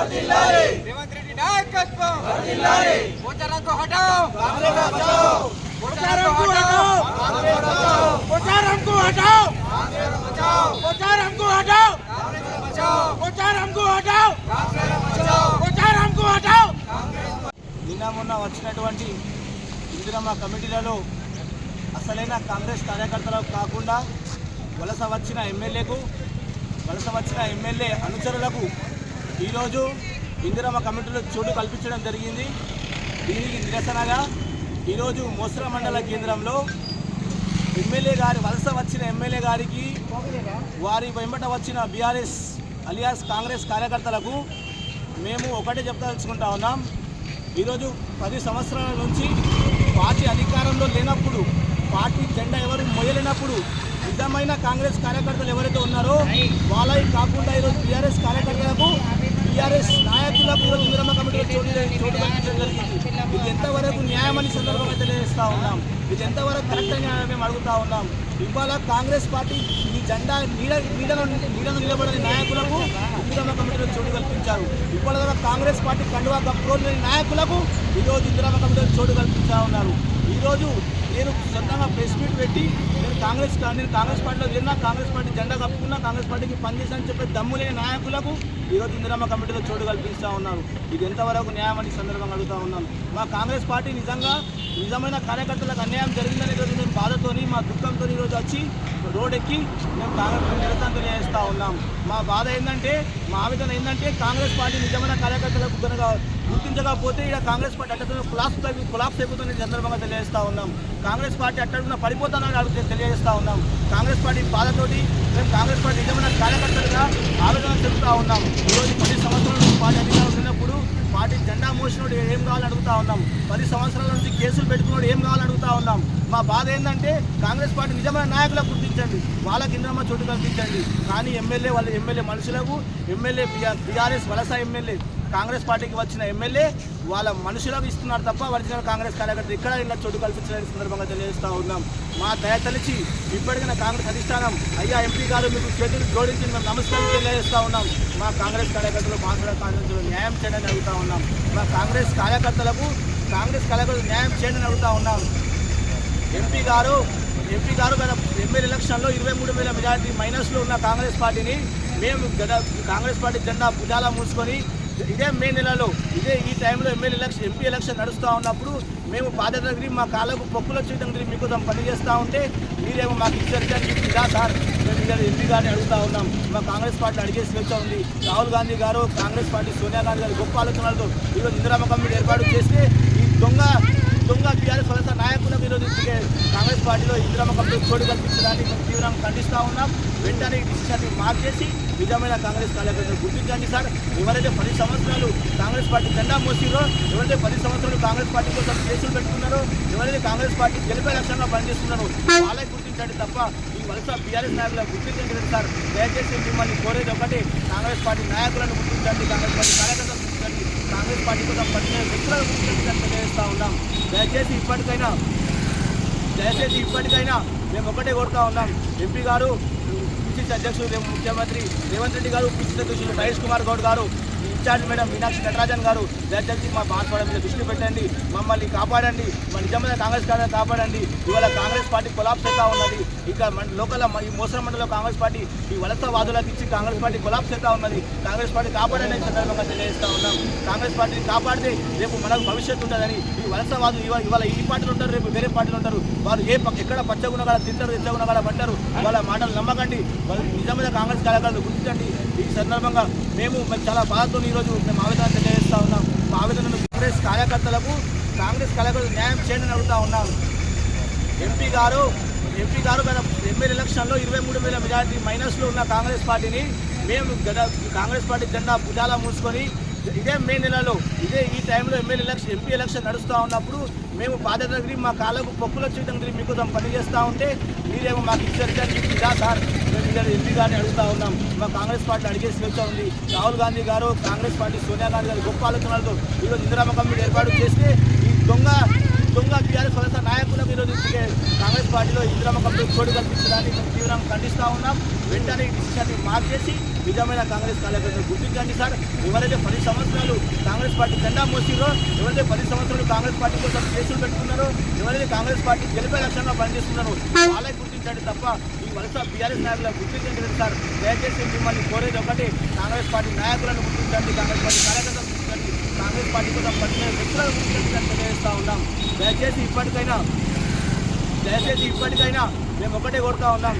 रेवंत रेड्डी नायकत्व वोटरों को हटाओ वोटरों को हटाओ वोटरों को हटाओ वोटरों को నిన్న వచ్చినటువంటి ఇందిరమ్మ కమిటీలలో అసలైన కాంగ్రెస్ కార్యకర్తలకు కాకుండా వలస వచ్చిన ఎమ్మెల్యేకు వలస వచ్చిన ఎమ్మెల్యే అనుచరులకు ఈరోజు ఇందిరమ్మ కమిటీలో చోటు కల్పించడం జరిగింది. దీనికి నిరసనగా ఈరోజు మోసర మండల కేంద్రంలో ఎమ్మెల్యే గారి వలస వచ్చిన ఎమ్మెల్యే గారికి వారి వెంబట వచ్చిన బీఆర్ఎస్ అలియాస్ కాంగ్రెస్ కార్యకర్తలకు మేము ఒకటే చెప్పదలుచుకుంటా ఉన్నాం. ఈరోజు పది సంవత్సరాల నుంచి పార్టీ అధికారంలో లేనప్పుడు పార్టీ జెండా ఎవరు మొయ్యలేనప్పుడు నిజమైన కాంగ్రెస్ కార్యకర్తలు ఎవరైతే ఉన్నారో వాళ్ళకి కాకుండా ఈరోజు బీఆర్ఎస్ కార్యకర్తలకు టీఆర్ఎస్ నాయకులకు ఈరోజు విరమ కమిటీలో చోటు చోటు కల్పించడం ఇది ఎంతవరకు న్యాయమని సందర్భంగా తెలియజేస్తా ఉన్నాం. ఇది ఎంతవరకు కరెక్ట్ అని మేము అడుగుతా ఉన్నాం. ఇవాళ కాంగ్రెస్ పార్టీ ఈ జెండా నీడ నీడను నీడను నిలబడని నాయకులకు ఇందిరమ్మ కమిటీలో చోటు కల్పించారు. ఇవాళ దాకా కాంగ్రెస్ పార్టీ కండువా కప్పుకోని నాయకులకు ఈరోజు ఇందిరమ్మ కమిటీలో చోటు కల్పించా ఉన్నారు. ఈరోజు నేను సొంతంగా ప్రెస్ మీట్ పెట్టి నేను కాంగ్రెస్ నేను కాంగ్రెస్ పార్టీలో వెళ్ళినా కాంగ్రెస్ పార్టీ జెండా కప్పుకున్నా కాంగ్రెస్ పార్టీకి పనిచేసానని చెప్పే దమ్ములేని నాయకులకు ఈరోజు ఇందిరామ కమిటీలో చోటు కల్పిస్తూ ఉన్నారు ఇది ఎంతవరకు న్యాయం అని సందర్భంగా అడుగుతూ ఉన్నాను. మా కాంగ్రెస్ పార్టీ నిజంగా నిజమైన కార్యకర్తలకు అన్యాయం జరిగిందని ఈరోజు మేము బాధతోని మా దుఃఖంతో ఈరోజు వచ్చి రోడ్ ఎక్కి మేము కాంగ్రెస్ నిరసన తెలియజేస్తూ ఉన్నాం మా బాధ ఏంటంటే మా ఆవేదన ఏంటంటే కాంగ్రెస్ పార్టీ నిజమైన కార్యకర్తలకు కనుక గుర్తించకపోతే ఇక్కడ కాంగ్రెస్ పార్టీ అట్టడుగున కులాప్స్ కులాప్స్ అయిపోతున్న సందర్భంగా తెలియజేస్తా ఉన్నాం. కాంగ్రెస్ పార్టీ అట్టడుగున పడిపోతానని అడుగు తెలియజేస్తా ఉన్నాం. కాంగ్రెస్ పార్టీ బాధతోటి మేము కాంగ్రెస్ పార్టీ నిజమైన కార్యకర్తలుగా ఆవేదన చెబుతూ ఉన్నాం. ఈరోజు పది సంవత్సరాల నుంచి పార్టీ అధికారులు ఉన్నప్పుడు పార్టీ జెండా మోసినోడు ఏం కావాలని అడుగుతా ఉన్నాం. పది సంవత్సరాల నుంచి కేసులు పెట్టుకున్నాడు ఏం కావాలని అడుగుతా ఉన్నాం. మా బాధ ఏంటంటే కాంగ్రెస్ పార్టీ నిజమైన నాయకులకు గుర్తించండి. వాళ్ళకి ఇంద్రమ్మ చోటు కల్పించండి. కానీ ఎమ్మెల్యే వాళ్ళ ఎమ్మెల్యే మనుషులకు ఎమ్మెల్యే బీఆర్ఎస్ వలస ఎమ్మెల్యే కాంగ్రెస్ పార్టీకి వచ్చిన ఎమ్మెల్యే వాళ్ళ మనుషులకు ఇస్తున్నారు తప్ప ఒరిజినల్ కాంగ్రెస్ కార్యకర్తలు ఇక్కడ ఇలా చోటు కల్పించలేని సందర్భంగా తెలియజేస్తూ ఉన్నాం. మా దయ తలిచి ఇప్పటికైనా కాంగ్రెస్ అధిష్టానం అయ్యా ఎంపీ గారు మీకు చేతులు జోడించి మేము నమస్కారం తెలియజేస్తూ ఉన్నాం. మా కాంగ్రెస్ కార్యకర్తలు మాట్లాడే కార్యకర్తలు న్యాయం చేయడానికి అడుగుతూ ఉన్నాం. మా కాంగ్రెస్ కార్యకర్తలకు కాంగ్రెస్ కార్యకర్తలు న్యాయం చేయడానికి అడుగుతా ఉన్నాం. ఎంపీ గారు ఎంపీ గారు గత ఎమ్మెల్యే ఎలక్షన్లో ఇరవై మూడు వేల మెజార్టీ మైనస్లో ఉన్న కాంగ్రెస్ పార్టీని మేము గత కాంగ్రెస్ పార్టీ జెండా భుజాల మూసుకొని ఇదే మే నెలలో ఇదే ఈ టైంలో ఎమ్మెల్యే ఎలక్షన్ ఎంపీ ఎలక్షన్ నడుస్తూ ఉన్నప్పుడు మేము పాదగిరి మా కాళ్ళకు పొక్కులు వచ్చేటంగిరి మీకోసం పనిచేస్తూ ఉంటే మీరేమో మాకు ఇచ్చారు అని సార్ మేము ఇక్కడ ఎంపీ గారిని అడుగుతూ ఉన్నాం. మా కాంగ్రెస్ పార్టీ అడిగే స్వేచ్ఛ ఉంది. రాహుల్ గాంధీ గారు కాంగ్రెస్ పార్టీ సోనియా గాంధీ గారు గొప్ప ఆలోచనలతో ఈరోజు ఇందిరామ కమిటీ ఏర్పాటు చేస్తే టీఆర్ఎస్ వలస నాయకులను ఈరోజు కాంగ్రెస్ పార్టీలో ఇందిరామ కమిటీ చోటు కల్పించడానికి మేము తీవ్రంగా ఖండిస్తూ ఉన్నాం. వెంటనే ఈ డిసిషన్ని మార్చేసి నిజమైన కాంగ్రెస్ కార్యకర్తలు గుర్తించండి సార్. ఎవరైతే పది సంవత్సరాలు కాంగ్రెస్ పార్టీ జెండా మోసిరో ఎవరైతే పది సంవత్సరాలు కాంగ్రెస్ పార్టీ కోసం కేసులు పెట్టుకున్నారో ఎవరైతే కాంగ్రెస్ పార్టీ గెలిపే లక్ష్యంగా పనిచేస్తున్నారో వాళ్ళే గుర్తించండి తప్ప ఈ వలస బీఆర్ఎస్ నాయకులకు గుర్తించండి సార్. దయచేసి మిమ్మల్ని కోరేది ఒకటి కాంగ్రెస్ పార్టీ నాయకులను గుర్తించండి కాంగ్రెస్ పార్టీ కార్యకర్తలు గుర్తించండి కాంగ్రెస్ పార్టీ కోసం పనిచేసే వ్యక్తులను గుర్తించండి తెలియజేస్తా ఉన్నాం. దయచేసి ఇప్పటికైనా దయచేసి ఇప్పటికైనా మేము ఒకటే కోరుతా ఉన్నాం. ఎంపీ గారు పిసిసి అధ్యక్షుడు ముఖ్యమంత్రి రేవంత్ రెడ్డి గారు పిసిసి అధ్యక్షులు మహేష్ కుమార్ గౌడ్ గారు ఇన్ఛార్జ్ మేడం మీనాక్షి నటరాజన్ గారు దయచేసి మా బాధపడ మీద దృష్టి పెట్టండి మమ్మల్ని కాపాడండి మా నిజమైన కాంగ్రెస్ కార్య కాపాడండి. ఇవాళ కాంగ్రెస్ పార్టీ కొలాప్స్ అవుతా ఉన్నది. ఇక మన లోకల్ ఈ మోసరం మండలంలో కాంగ్రెస్ పార్టీ ఈ వలసవాదులకు ఇచ్చి కాంగ్రెస్ పార్టీ కొలాప్స్ అవుతా ఉన్నది. కాంగ్రెస్ పార్టీ కాపాడని సందర్భంగా తెలియజేస్తా ఉన్నాం. కాంగ్రెస్ పార్టీని కాపాడితే రేపు మనకు భవిష్యత్తు ఉంటుందని. ఈ వలసవాదులు ఇవాళ ఇవాళ ఈ పార్టీలు ఉంటారు రేపు వేరే పార్టీలు ఉంటారు. వారు ఏ ఎక్కడ పచ్చగున్న కాడ తింటారు ఎచ్చగున్న కాడ పడ్డారు వాళ్ళ మాటలు నమ్మకండి. వాళ్ళు నిజమైన కాంగ్రెస్ కార్యకర్తలు గుర్తించండి. ఈ సందర్భంగా మేము చాలా బాధతో ఈరోజు మేము ఆవేదన తెలియజేస్తా ఉన్నాం. మా ఆవేదనను కాంగ్రెస్ కార్యకర్తలకు కాంగ్రెస్ కార్యకర్తలు న్యాయం చేయండి అడుగుతా ఉన్నాం. ఎంపీ గారు ఎంపీ గారు గత ఎమ్మెల్యే ఎలక్షన్లో ఇరవై మూడు వేల మెజార్టీ మైనస్లో ఉన్న కాంగ్రెస్ పార్టీని మేము గత కాంగ్రెస్ పార్టీ జెండా భుజాల మూసుకొని ఇదే మే నెలలో ఇదే ఈ టైంలో ఎమ్మెల్యే ఎలక్షన్ ఎంపీ ఎలక్షన్ నడుస్తూ ఉన్నప్పుడు మేము పాదగిరి మా కాళ్ళకు పొక్కులు వచ్చేటంగిరి మీకోసం పని పనిచేస్తూ ఉంటే మీరేమో మాకు ఇచ్చారు ఇదా సార్ మేము ఇక్కడ ఎంపీ గారిని అడుగుతూ ఉన్నాం. మా కాంగ్రెస్ పార్టీ అడిగే స్వేచ్ఛ ఉంది. రాహుల్ గాంధీ గారు కాంగ్రెస్ పార్టీ సోనియా గాంధీ గారు గొప్ప ఆలోచనలతో ఈరోజు ఇందిరామ కమిటీ ఏర్పాటు చేస్తే ఈ దొంగ దొంగ టీఆర్ఎస్ వలస నాయకులకు ఈరోజు కాంగ్రెస్ పార్టీలో ఇందిరామ కమిటీ చోటు కల్పించడానికి మేము తీవ్రంగా ఖండిస్తూ ఉన్నాం. వెంటనే ఈ డిసిషన్ని మార్చేసి నిజమైన కాంగ్రెస్ కార్యకర్తలు గుర్తించండి సార్. ఎవరైతే పది సంవత్సరాలు కాంగ్రెస్ పార్టీ జెండా మోసిరో ఎవరైతే పది సంవత్సరాలు కాంగ్రెస్ పార్టీ కోసం కేసులు పెట్టుకున్నారో ఎవరైతే కాంగ్రెస్ పార్టీ గెలిపే లక్ష్యంగా పనిచేస్తున్నారో వాళ్ళే గుర్తించండి తప్ప ఈ వలస బీఆర్ఎస్ నాయకులకు గుర్తించండి సార్. దయచేసి మిమ్మల్ని కోరేది ఒకటి కాంగ్రెస్ పార్టీ నాయకులను గుర్తించండి కాంగ్రెస్ పార్టీ కార్యకర్తలు కాంగ్రెస్ పార్టీ కూడా పనిచేసే వ్యక్తుల గురించి తెలియజేస్తూ ఉన్నాం. దయచేసి ఇప్పటికైనా దయచేసి ఇప్పటికైనా మేము ఒకటే కోరుతా ఉన్నాం.